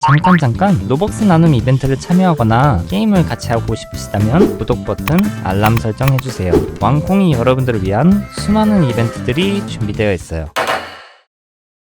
잠깐 잠깐 로벅스 나눔 이벤트를 참여하거나 게임을 같이 하고 싶으시다면 구독 버튼, 알람 설정 해주세요. 왕콩이 여러분들을 위한 수많은 이벤트들이 준비되어 있어요.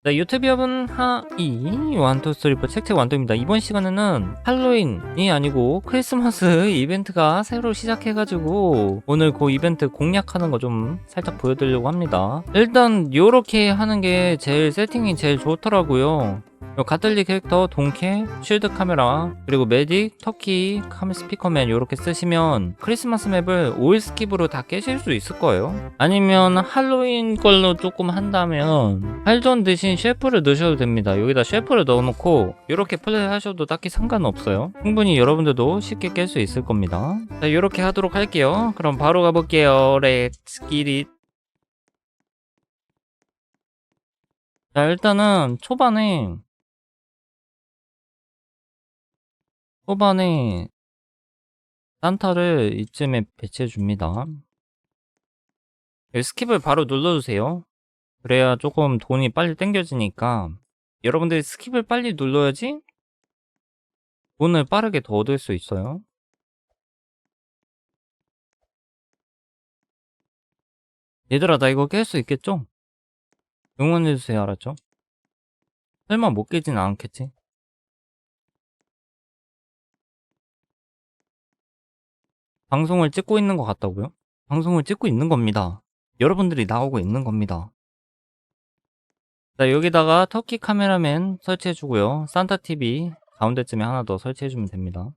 네, 유튜브 여러분 하이 완토 스토리포 책책 완토입니다. 이번 시간에는 할로윈이 아니고 크리스마스 이벤트가 새로 시작해가지고 오늘 그 이벤트 공략하는 거 좀 살짝 보여드리려고 합니다. 일단 요렇게 하는 게 제일 세팅이 제일 좋더라고요. 요 가틀리 캐릭터, 동캐, 쉴드 카메라, 그리고 메딕, 터키, 카메 스피커맨 요렇게 쓰시면 크리스마스 맵을 올 스킵으로 다 깨실 수 있을 거예요. 아니면 할로윈 걸로 조금 한다면 할전 대신 셰프를 넣으셔도 됩니다. 여기다 셰프를 넣어놓고 이렇게 플레이 하셔도 딱히 상관없어요. 충분히 여러분들도 쉽게 깰 수 있을 겁니다. 자, 이렇게 하도록 할게요. 그럼 바로 가볼게요. 렛츠 기릿. 자, 일단은 초반에 초반에 산타를 이쯤에 배치해 줍니다. 스킵을 바로 눌러주세요. 그래야 조금 돈이 빨리 땡겨지니까 여러분들이 스킵을 빨리 눌러야지 돈을 빠르게 더 얻을 수 있어요. 얘들아 나 이거 깰 수 있겠죠? 응원해주세요 알았죠? 설마 못 깨진 않겠지? 방송을 찍고 있는 것 같다고요? 방송을 찍고 있는 겁니다. 여러분들이 나오고 있는 겁니다. 자, 여기다가 터키 카메라맨 설치해주고요. 산타 TV 가운데쯤에 하나 더 설치해주면 됩니다.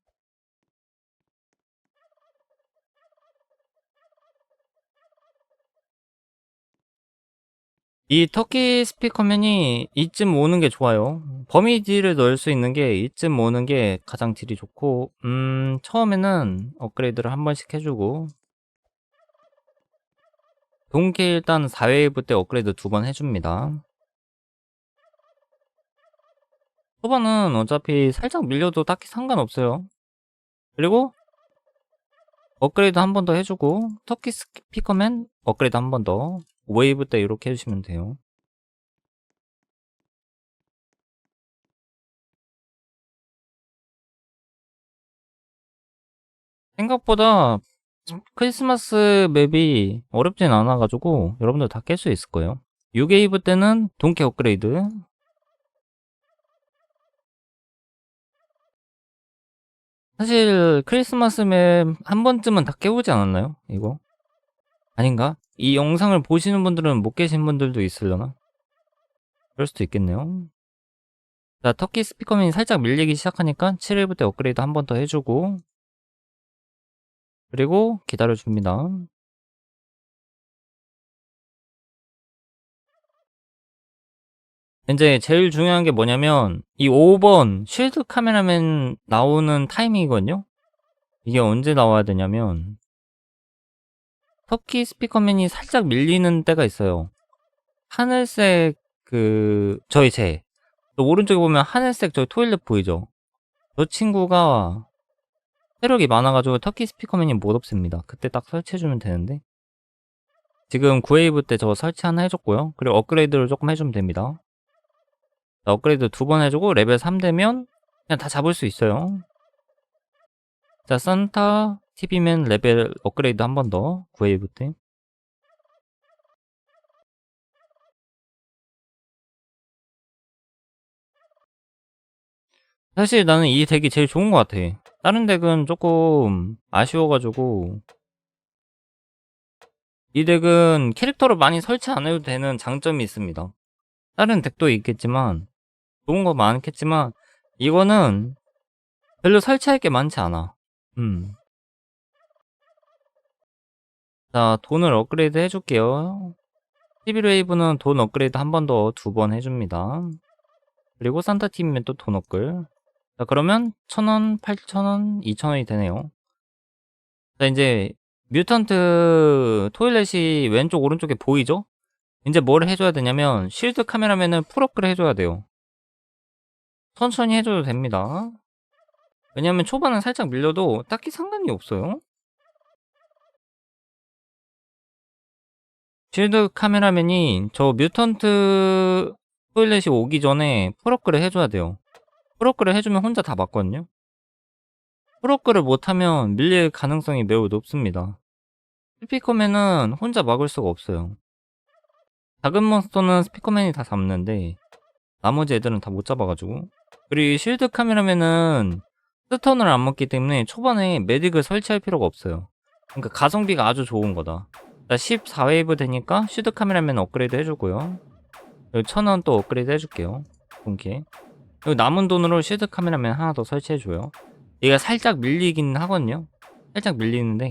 이 터키 스피커맨이 이쯤 오는 게 좋아요. 범위 딜을 넣을 수 있는 게 이쯤 오는 게 가장 딜이 좋고, 음, 처음에는 업그레이드를 한 번씩 해주고, 동계 일단 4웨이브 때 업그레이드 두 번 해줍니다. 초반은 어차피 살짝 밀려도 딱히 상관없어요. 그리고 업그레이드 한 번 더 해주고 터키 스피커맨 업그레이드 한 번 더. 웨이브 때 이렇게 해주시면 돼요. 생각보다 크리스마스 맵이 어렵진 않아가지고 여러분들 다 깰 수 있을 거예요. 6웨이브 때는 동캐 업그레이드 사실 크리스마스 맵 한 번쯤은 다 깨보지 않았나요? 이거? 아닌가? 이 영상을 보시는 분들은 못 계신 분들도 있으려나? 그럴 수도 있겠네요. 자, 터키 스피커맨이 살짝 밀리기 시작하니까 7일부 때 업그레이드 한 번 더 해주고 그리고 기다려줍니다. 이제 제일 중요한 게 뭐냐면 이 5번 쉴드 카메라맨 나오는 타이밍이거든요. 이게 언제 나와야 되냐면 터키 스피커맨이 살짝 밀리는 때가 있어요. 하늘색 그 저희 제 오른쪽에 보면 하늘색 저 토일렛 보이죠? 저 친구가 체력이 많아가지고 터키 스피커맨이 못 없앱니다. 그때 딱 설치해주면 되는데 지금 9웨이브 때 저 설치 하나 해줬고요. 그리고 업그레이드를 조금 해주면 됩니다. 자, 업그레이드 두 번 해주고 레벨 3 되면 그냥 다 잡을 수 있어요. 자, 산타 TV맨 레벨 업그레이드 한 번 더. 9웨이브 때. 사실 나는 이 덱이 제일 좋은 것 같아. 다른 덱은 조금 아쉬워가지고 이 덱은 캐릭터를 많이 설치 안 해도 되는 장점이 있습니다. 다른 덱도 있겠지만 좋은 거 많겠지만 이거는 별로 설치할 게 많지 않아. 음. 자, 돈을 업그레이드 해줄게요. 11웨이브는 돈 업그레이드 한 번 더 두 번 해줍니다. 그리고 산타 팀이면 또 돈 업글. 자, 그러면 1000원, 8000원, 2000원이 되네요. 자, 이제 뮤턴트 토일렛이 왼쪽, 오른쪽에 보이죠? 이제 뭘 해줘야 되냐면 쉴드 카메라면은 풀업글 해줘야 돼요. 천천히 해줘도 됩니다. 왜냐면 초반은 살짝 밀려도 딱히 상관이 없어요. 쉴드 카메라맨이 저 뮤턴트 토일렛이 오기 전에 풀업글을 해줘야 돼요. 프로크를 해주면 혼자 다 맞거든요. 프로크를 못하면 밀릴 가능성이 매우 높습니다. 스피커맨은 혼자 막을 수가 없어요. 작은 몬스터는 스피커맨이 다 잡는데 나머지 애들은 다 못 잡아가지고 그리고 실드 카메라맨은 스턴을 안 먹기 때문에 초반에 메딕을 설치할 필요가 없어요. 그러니까 가성비가 아주 좋은 거다. 14웨이브 되니까 실드 카메라맨 업그레이드 해주고요. 1000원 또 업그레이드 해줄게요. 그리고 남은 돈으로 실드 카메라맨 하나 더 설치해줘요. 얘가 살짝 밀리긴 하거든요. 살짝 밀리는데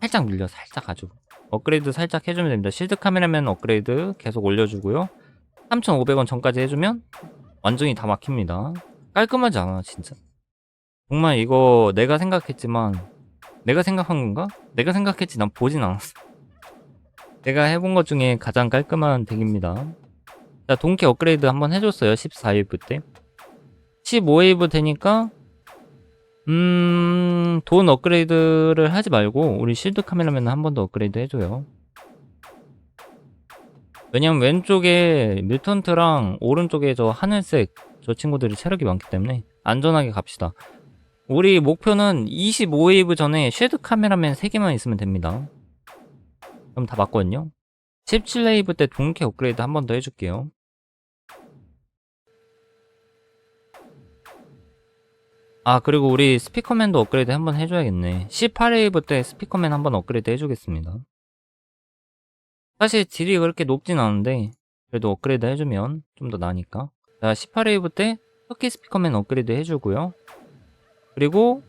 살짝 밀려 살짝 아주 업그레이드 살짝 해주면 됩니다. 실드 카메라맨 업그레이드 계속 올려주고요. 3,500원 전까지 해주면 완전히 다 막힙니다. 깔끔하지 않아 진짜. 정말 이거 내가 생각했지만 내가 생각한 건가? 내가 생각했지 난 보진 않았어. 내가 해본 것 중에 가장 깔끔한 덱입니다. 자, 동캐 업그레이드 한번 해줬어요. 14웨이브 때. 15웨이브 되니까 음... 돈 업그레이드를 하지 말고 우리 실드 카메라맨 한 번 더 업그레이드 해줘요. 왜냐면 왼쪽에 뮤턴트랑 오른쪽에 저 하늘색 저 친구들이 체력이 많기 때문에 안전하게 갑시다. 우리 목표는 25웨이브 전에 쉐드 카메라맨 3개만 있으면 됩니다. 그럼 다 맞거든요. 17웨이브 때 동캐 업그레이드 한 번 더 해줄게요. 아 그리고 우리 스피커맨도 업그레이드 한 번 해줘야겠네 18웨이브 때 스피커맨 한 번 업그레이드 해주겠습니다 사실 딜이 그렇게 높진 않은데 그래도 업그레이드 해주면 좀 더 나으니까 자 18웨이브 때 터키 스피커맨 업그레이드 해주고요 그리고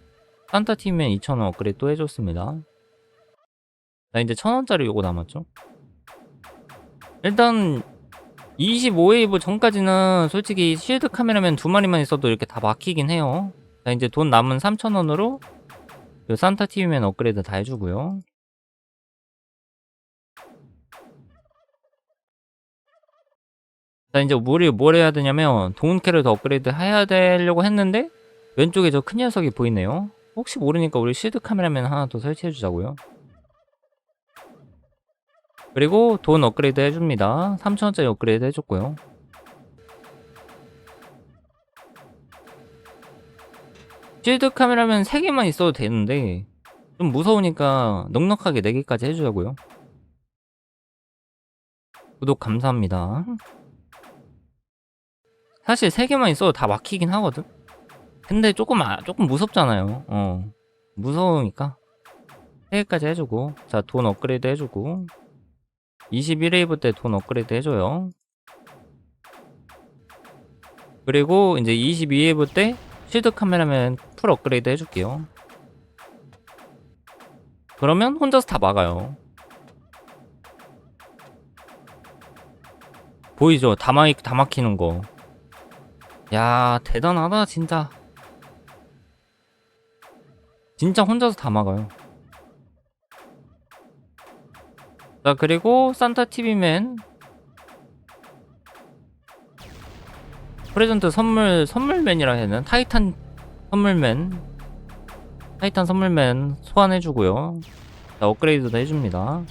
산타 팀맨 2,000원 업그레이드 또 해줬습니다. 자 이제 1,000원짜리 요거 남았죠? 일단 25웨이브 전까지는 솔직히 실드 카메라맨 두 마리만 있어도 이렇게 다 막히긴 해요. 자 이제 돈 남은 3,000원으로 요 산타 TV맨 업그레이드 다 해주고요. 자 이제 우리 뭘 해야 되냐면 동캐를 더 업그레이드 해야 되려고 했는데 왼쪽에 저 큰 녀석이 보이네요. 혹시 모르니까 우리 실드 카메라맨 하나 더 설치해 주자고요. 그리고 돈 업그레이드 해줍니다. 3,000원짜리 업그레이드 해줬고요. 실드 카메라면 3개만 있어도 되는데 좀 무서우니까 넉넉하게 4개까지 해주자고요. 구독 감사합니다. 사실 3개만 있어도 다 막히긴 하거든 근데 조금 아, 조금 무섭잖아요 어 무서우니까 3개까지 해주고 자 돈 업그레이드 해주고 21웨이브 때돈 업그레이드 해줘요 그리고 이제 22웨이브 때 실드 카메라맨 풀 업그레이드 해줄게요. 그러면 혼자서 다 막아요. 보이죠? 다, 막, 다 막히는 거. 야, 대단하다, 진짜. 진짜 혼자서 다 막아요. 자, 그리고 산타TV맨. 프레젠트 선물 선물맨이라 해야 되나? 타이탄 선물맨. 타이탄 선물맨 소환해주고요. 자 업그레이드도 해줍니다.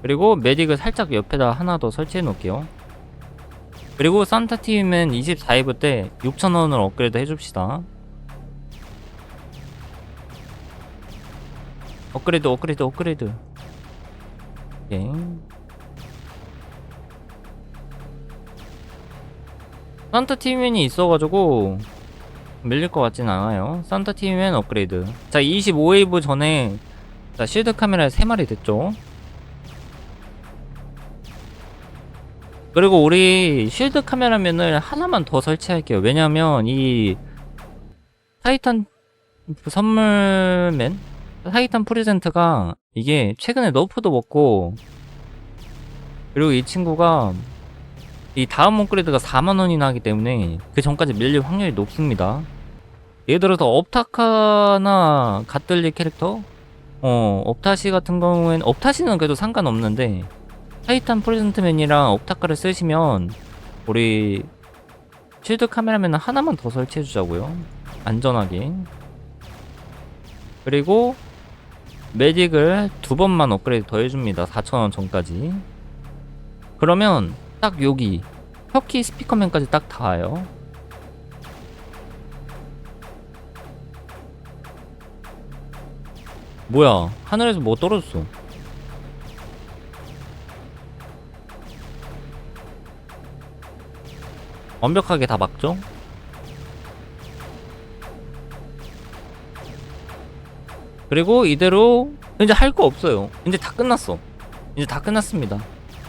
그리고 메딕을 살짝 옆에다 하나 더 설치해 놓을게요. 그리고 산타팀은 24이브 때 6,000원을 업그레이드 해줍시다 업그레이드 업그레이드 업그레이드 오케이 산타 팀맨이 있어가지고 밀릴 것 같진 않아요. 산타 팀맨 업그레이드. 자, 25웨이브 전에 자 실드 카메라 3마리 됐죠. 그리고 우리 실드 카메라면을 하나만 더 설치할게요. 왜냐면 이 타이탄 선물맨 타이탄 프레젠트가 이게 최근에 너프도 먹고 그리고 이 친구가 이 다음 업그레이드가 4만원이나 하기 때문에 그 전까지 밀릴 확률이 높습니다. 예를 들어서 업타카나 갓들리 캐릭터? 어 업타시 같은 경우엔 업타시는 그래도 상관없는데 타이탄 프레젠트맨이랑 업타카를 쓰시면 우리 쉴드 카메라맨은 하나만 더 설치해주자고요. 안전하게. 그리고 매직을 두 번만 업그레이드 더 해줍니다 4,000원 전까지 그러면 딱 여기 터키 스피커맨까지 딱 닿아요. 뭐야 하늘에서 뭐 떨어졌어 완벽하게 다 막죠? 그리고 이대로 이제 할 거 없어요. 이제 다 끝났어. 이제 다 끝났습니다.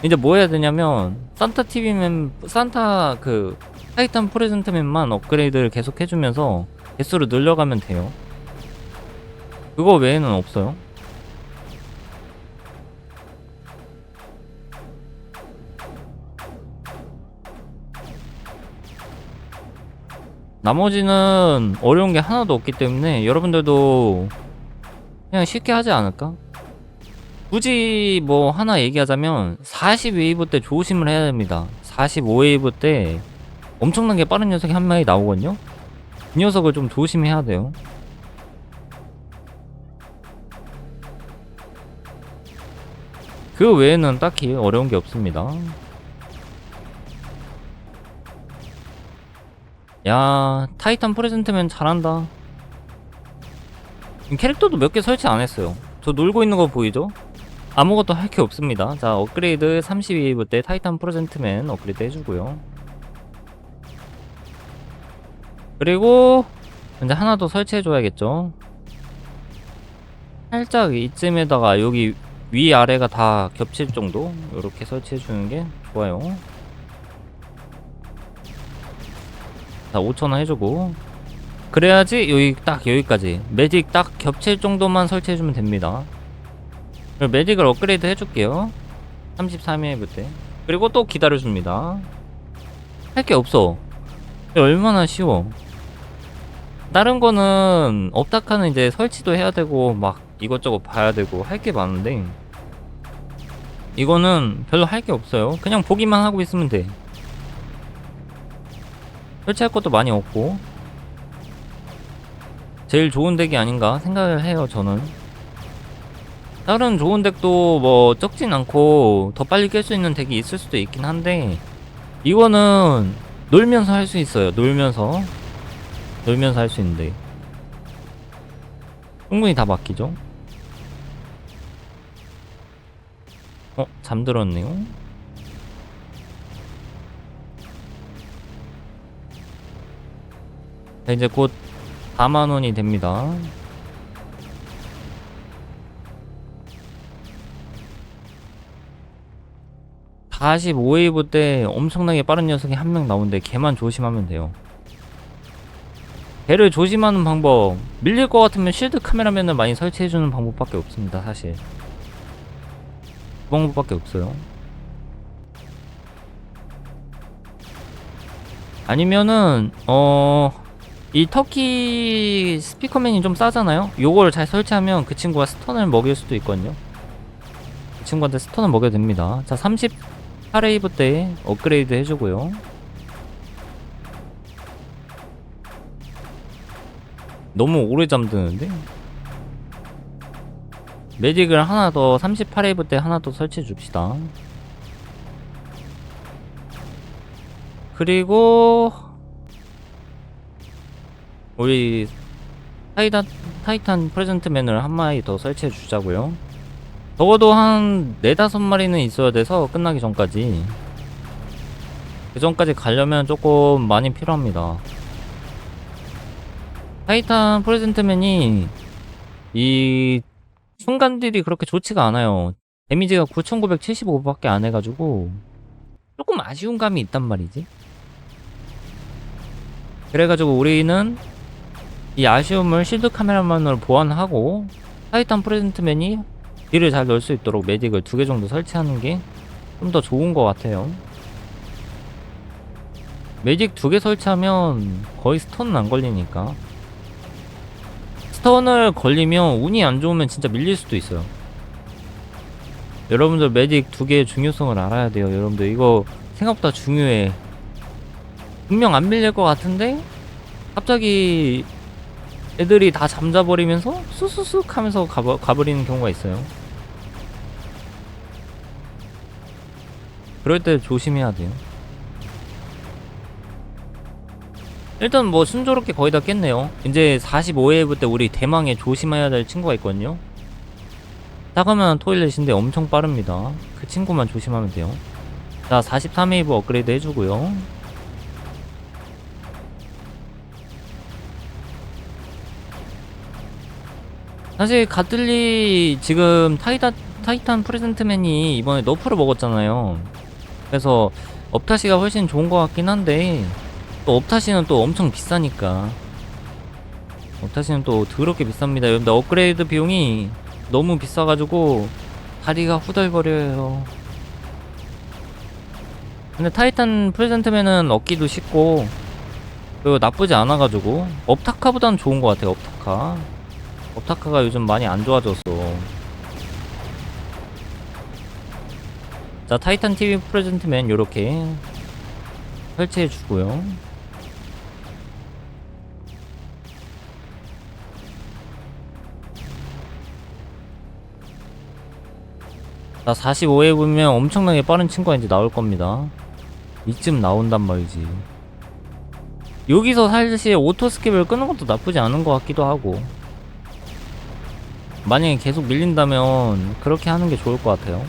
이제 뭐 해야 되냐면 산타 TV맨 산타 그 타이탄 프레젠트맨만 업그레이드를 계속 해주면서 개수를 늘려가면 돼요. 그거 외에는 없어요. 나머지는 어려운 게 하나도 없기 때문에 여러분들도 그냥 쉽게 하지 않을까? 굳이 뭐 하나 얘기하자면 40웨이브 때 조심을 해야 됩니다. 45웨이브 때 엄청나게 빠른 녀석이 한 마리 나오거든요? 이 녀석을 좀 조심해야 돼요. 그 외에는 딱히 어려운 게 없습니다. 야, 타이탄 프레젠트면 잘한다. 캐릭터도 몇 개 설치 안 했어요. 저 놀고 있는 거 보이죠? 아무것도 할 게 없습니다. 자, 업그레이드 32부 때 타이탄 프레젠트맨 업그레이드 해주고요. 그리고 이제 하나 더 설치해줘야겠죠. 살짝 이쯤에다가 여기 위 아래가 다 겹칠 정도 이렇게 설치해 주는 게 좋아요. 자 5천원 해주고 그래야지 여기 딱 여기까지 매직 딱 겹칠 정도만 설치해 주면 됩니다. 매직을 업그레이드 해줄게요. 33회 때 그리고 또 기다려 줍니다. 할 게 없어. 얼마나 쉬워. 다른 거는 업다카는 이제 설치도 해야 되고 막 이것저것 봐야 되고 할 게 많은데 이거는 별로 할 게 없어요. 그냥 보기만 하고 있으면 돼. 설치할 것도 많이 없고 제일 좋은 덱이 아닌가 생각을 해요 저는. 다른 좋은 덱도 뭐 적진 않고 더 빨리 깰 수 있는 덱이 있을 수도 있긴 한데 이거는 놀면서 할 수 있어요 놀면서. 놀면서 할 수 있는데 충분히 다 맡기죠? 어? 잠들었네요. 자, 이제 곧 4만원이 됩니다. 다시 5웨이브 때 엄청나게 빠른 녀석이 한 명 나오는데 걔만 조심하면 돼요. 걔를 조심하는 방법 밀릴 것 같으면 실드 카메라맨을 많이 설치해주는 방법밖에 없습니다 사실. 그 방법밖에 없어요. 아니면은 어... 이 터키 스피커맨이 좀 싸잖아요? 요걸 잘 설치하면 그 친구가 스턴을 먹일 수도 있거든요 그 친구한테 스턴을 먹여도 됩니다 자 38웨이브 때 업그레이드 해주고요 너무 오래 잠드는데? 매직을 하나 더 38웨이브 때 하나 더 설치해 줍시다 그리고 우리 타이탄, 타이탄 프레젠트맨을 한 마리 더 설치해 주자고요. 적어도 한 네다섯 마리는 있어야 돼서 끝나기 전까지. 그 전까지 가려면 조금 많이 필요합니다. 타이탄 프레젠트맨이 이 순간들이 그렇게 좋지가 않아요. 데미지가 9975밖에 안 해가지고 조금 아쉬운 감이 있단 말이지. 그래가지고 우리는 이 아쉬움을 실드 카메라만으로 보완하고 타이탄 프레젠트맨이 딜을 잘 넣을 수 있도록 매직을 두 개 정도 설치하는 게 좀 더 좋은 것 같아요. 매직 두 개 설치하면 거의 스턴은 안 걸리니까. 스턴을 걸리면 운이 안 좋으면 진짜 밀릴 수도 있어요. 여러분들 매직 두 개의 중요성을 알아야 돼요 여러분들. 이거 생각보다 중요해. 분명 안 밀릴 것 같은데 갑자기 애들이 다 잠자버리면서 쑥쑥쑥 하면서 가버, 가버리는 경우가 있어요. 그럴 때 조심해야 돼요. 일단 뭐 순조롭게 거의 다 깼네요. 이제 45회부 때 우리 대망의 조심해야 될 친구가 있거든요. 따가면 토일렛인데 엄청 빠릅니다. 그 친구만 조심하면 돼요. 자 43웨이브 업그레이드 해주고요 사실 가틀리 지금 타이타, 타이탄 프레젠트맨이 이번에 너프를 먹었잖아요. 그래서 업타시가 훨씬 좋은 것 같긴 한데 또 업타시는 또 엄청 비싸니까. 업타시는 또 더럽게 비쌉니다. 여러분들 업그레이드 비용이 너무 비싸가지고 다리가 후덜거려요. 근데 타이탄 프레젠트맨은 얻기도 쉽고 그리고 나쁘지 않아가지고 업타카보다는 좋은 것 같아요 업타카 업타카가 요즘 많이 안 좋아졌어 자 타이탄 TV 프레젠트맨 요렇게 설치해 주고요. 자 45회 보면 엄청나게 빠른 친구가 이제 나올 겁니다. 이쯤 나온단 말이지. 여기서 사실 오토 스킵을 끄는 것도 나쁘지 않은 것 같기도 하고 만약에 계속 밀린다면 그렇게 하는 게 좋을 것 같아요.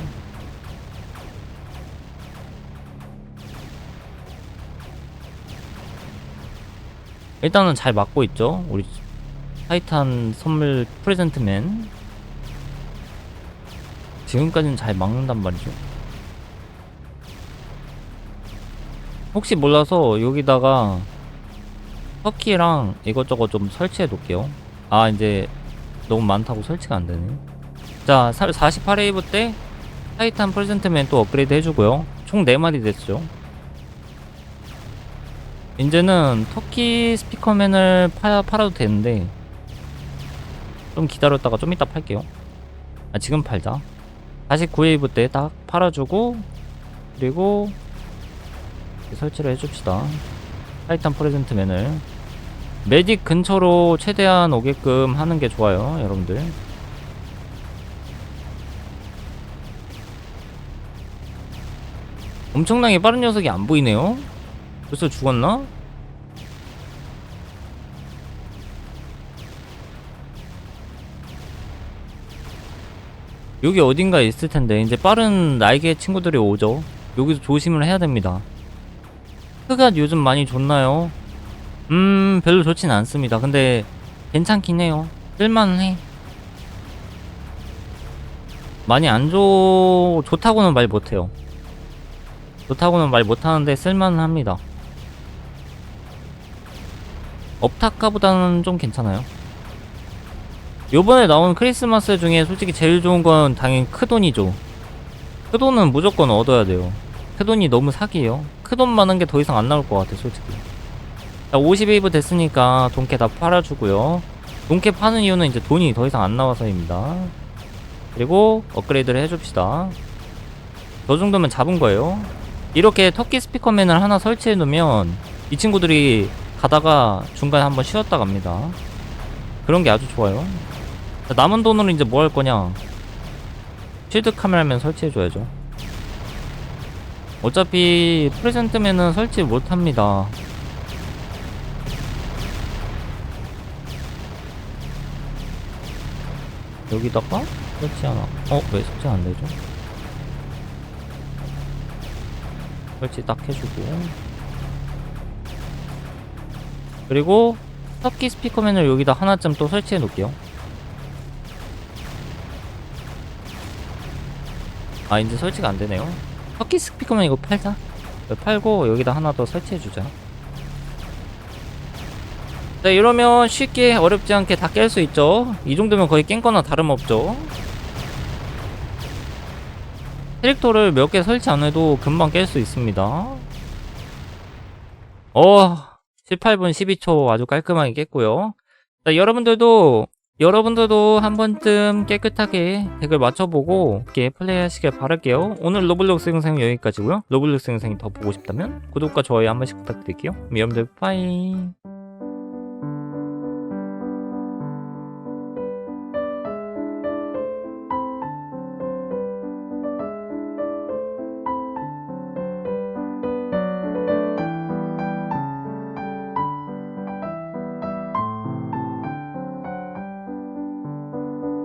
일단은 잘 막고 있죠? 우리 타이탄 선물 프레젠트맨. 지금까지는 잘 막는단 말이죠. 혹시 몰라서 여기다가 터키랑 이것저것 좀 설치해 놓을게요. 아 이제 너무 많다고 설치가 안 되네. 자 48웨이브 때 타이탄 프레젠트맨 또 업그레이드 해주고요. 총 4마리 됐죠. 이제는 터키 스피커맨을 파, 팔아도 되는데 좀 기다렸다가 좀 이따 팔게요. 아 지금 팔자. 49웨이브 때 딱 팔아주고 그리고 설치를 해줍시다. 타이탄 프레젠트맨을 메딕 근처로 최대한 오게끔 하는 게 좋아요 여러분들 엄청나게 빠른 녀석이 안 보이네요 벌써 죽었나? 여기 어딘가에 있을 텐데 이제 빠른 날개 친구들이 오죠 여기서 조심을 해야 됩니다 흑가 요즘 많이 좋나요? 음 별로 좋진 않습니다. 근데 괜찮긴 해요. 쓸만해. 많이 안 좋... 좋다고는 말 못해요. 좋다고는 말 못하는데 쓸만합니다. 업타카보다는 좀 괜찮아요. 요번에 나온 크리스마스 중에 솔직히 제일 좋은 건 당연히 크돈이죠. 크돈은 무조건 얻어야 돼요. 크돈이 너무 사기예요. 크돈 많은 게 더 이상 안 나올 것 같아 솔직히 자 50웨이브 됐으니까 돈캐 다 팔아주고요. 돈캐 파는 이유는 이제 돈이 더 이상 안 나와서입니다. 그리고 업그레이드를 해줍시다. 저 정도면 잡은 거예요. 이렇게 터키 스피커맨을 하나 설치해 놓으면 이 친구들이 가다가 중간에 한번 쉬었다 갑니다. 그런 게 아주 좋아요. 자, 남은 돈으로 이제 뭐 할 거냐? 쉴드 카메라맨 설치해 줘야죠. 어차피 프레젠트맨은 설치 못 합니다 여기다가? 설치 하나 어? 왜 설치 안 되죠? 설치 딱 해주고. 그리고 터키 스피커맨을 여기다 하나쯤 또 설치해 놓을게요. 아 이제 설치가 안 되네요. 터키 스피커맨 이거 팔자. 팔고 여기다 하나 더 설치해 주자 자 이러면 쉽게 어렵지 않게 다 깰 수 있죠. 이 정도면 거의 깬 거나 다름없죠. 캐릭터를 몇 개 설치 안 해도 금방 깰 수 있습니다. 어 18분 12초 아주 깔끔하게 깼고요. 자 여러분들도 여러분들도 한 번쯤 깨끗하게 덱을 맞춰보고 이렇게 플레이하시길 바랄게요. 오늘 로블록스 영상 여기까지고요. 로블록스 영상이 더 보고 싶다면 구독과 좋아요 한 번씩 부탁드릴게요. 여러분들 빠이